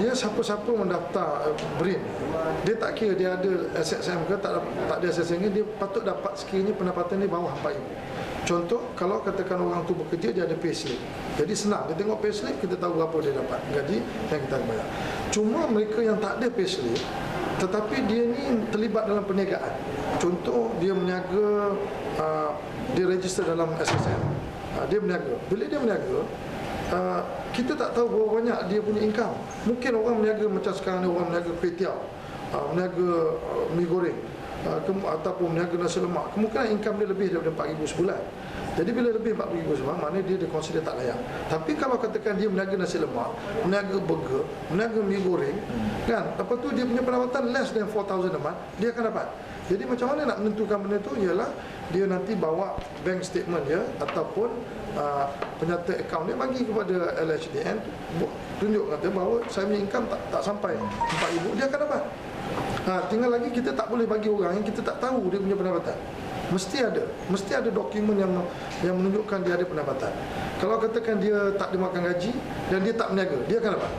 dia siapa-siapa mendaftar uh, BRIM dia tak kira dia ada SSM ke tak, tak ada SSM ke dia patut dapat sekiranya pendapatan dia bawah RM4,000 contoh kalau katakan orang tu bekerja dia ada payslip. Jadi senang dia tengok payslip kita tahu berapa dia dapat. Gaji yang kita bayar. Cuma mereka yang tak ada payslip tetapi dia ni terlibat dalam perniagaan. Contoh dia meniaga uh, dia register dalam SSM uh, dia meniaga. Bila dia meniaga uh, kita tak tahu berapa banyak dia punya income. Mungkin orang meniaga macam sekarang ni orang meniaga tiaw, uh, meniaga uh, mi goreng uh, ke- ataupun meniaga nasi lemak. Kemungkinan income dia lebih daripada RM4,000 sebulan. Jadi bila lebih RM4,000 sebulan, maknanya dia dikonsider tak layak. Tapi kalau katakan dia meniaga nasi lemak, meniaga burger, meniaga mi goreng, kan? Lepas tu dia punya pendapatan less than 4,000 a month, dia akan dapat. Jadi macam mana nak menentukan benda tu ialah dia nanti bawa bank statement dia ataupun uh, penyata akaun dia bagi kepada LHDN tunjuk kata bahawa saya punya income tak, tak sampai 4000 dia akan dapat. Ha, tinggal lagi kita tak boleh bagi orang yang kita tak tahu dia punya pendapatan. Mesti ada, mesti ada dokumen yang yang menunjukkan dia ada pendapatan. Kalau katakan dia tak dimakan gaji dan dia tak berniaga, dia akan dapat.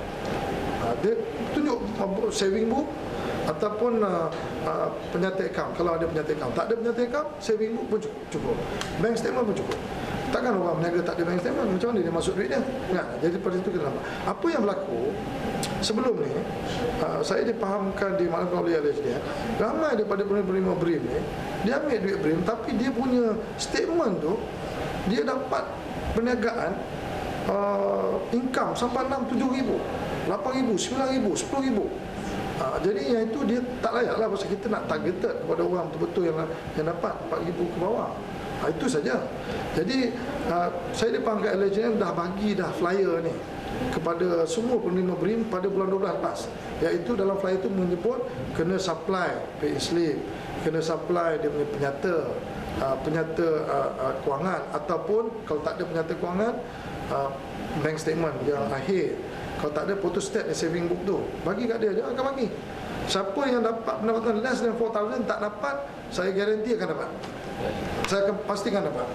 Ha, dia saving book ataupun uh, uh, penyata akaun kalau ada penyata akaun tak ada penyata akaun saving book pun cukup, bank statement pun cukup. Takkan orang berniaga tak ada bank statement macam mana dia masuk duit dia? Kan jadi pada itu kita nampak. Apa yang berlaku sebelum ni uh, saya dipahamkan di malam oleh LHD ramai daripada penerima BRIM ni dia ambil duit BRIM tapi dia punya statement tu dia dapat perniagaan uh, income sampai 6 7 ribu 8 ribu 9 ribu 10 ribu Ha, jadi yang itu dia tak layak lah pasal kita nak targeted kepada orang betul-betul yang yang dapat 4,000 ke bawah. Ha, itu saja. Jadi uh, saya dipanggil LHN dah bagi dah flyer ni kepada semua penerima BRIM pada bulan 12 lepas. Iaitu dalam flyer itu menyebut kena supply pay slip, kena supply dia punya penyata uh, penyata uh, uh, kewangan ataupun kalau tak ada penyata kewangan uh, bank statement yang akhir kalau tak ada photostat di saving book tu bagi kat dia dia akan bagi. Siapa yang dapat pendapatan less than 4000 tak dapat saya garanti akan dapat. Saya akan pastikan dapat.